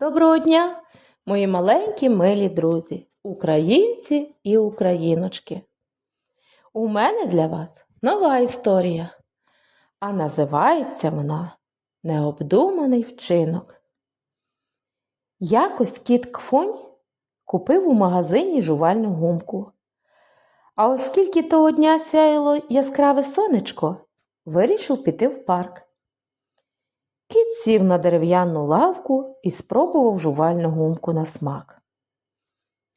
Доброго дня, мої маленькі милі друзі, українці і україночки. У мене для вас нова історія, а називається вона Необдуманий вчинок. Якось кіт Кфунь купив у магазині жувальну гумку. А оскільки того дня сяяло яскраве сонечко, вирішив піти в парк. Кіт сів на дерев'яну лавку і спробував жувальну гумку на смак.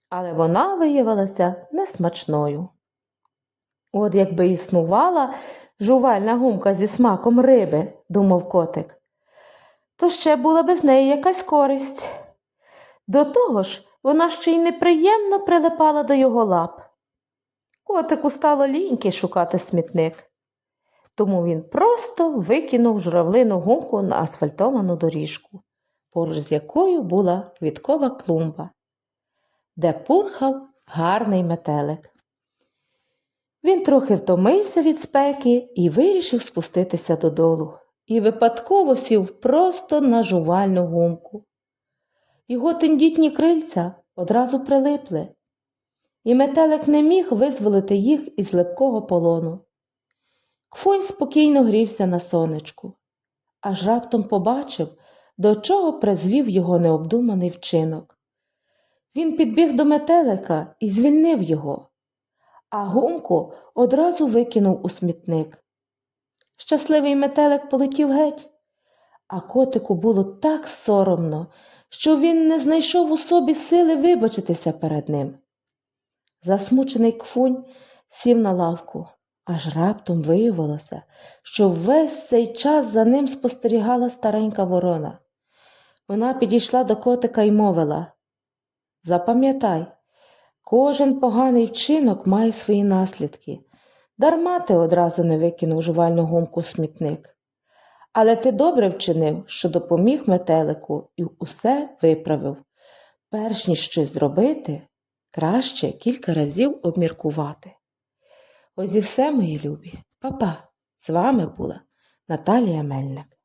Але вона виявилася несмачною. От якби існувала жувальна гумка зі смаком риби, думав котик, то ще була без неї якась користь. До того ж, вона ще й неприємно прилипала до його лап. Котику стало ліньки шукати смітник тому він просто викинув журавлину гумку на асфальтовану доріжку, поруч з якою була квіткова клумба, де пурхав гарний метелик. Він трохи втомився від спеки і вирішив спуститися додолу, і випадково сів просто на жувальну гумку. Його тендітні крильця одразу прилипли, і метелик не міг визволити їх із липкого полону. Кфунь спокійно грівся на сонечку, аж раптом побачив, до чого призвів його необдуманий вчинок. Він підбіг до метелика і звільнив його, а гумку одразу викинув у смітник. Щасливий метелик полетів геть, а котику було так соромно, що він не знайшов у собі сили вибачитися перед ним. Засмучений кфунь сів на лавку. Аж раптом виявилося, що весь цей час за ним спостерігала старенька ворона. Вона підійшла до котика і мовила Запам'ятай, кожен поганий вчинок має свої наслідки. Дарма ти одразу не викинув жувальну гумку смітник. Але ти добре вчинив, що допоміг метелику і усе виправив. Перш ніж щось зробити, краще кілька разів обміркувати. Ось і все, мої любі. Па-па! З вами була Наталія Мельник.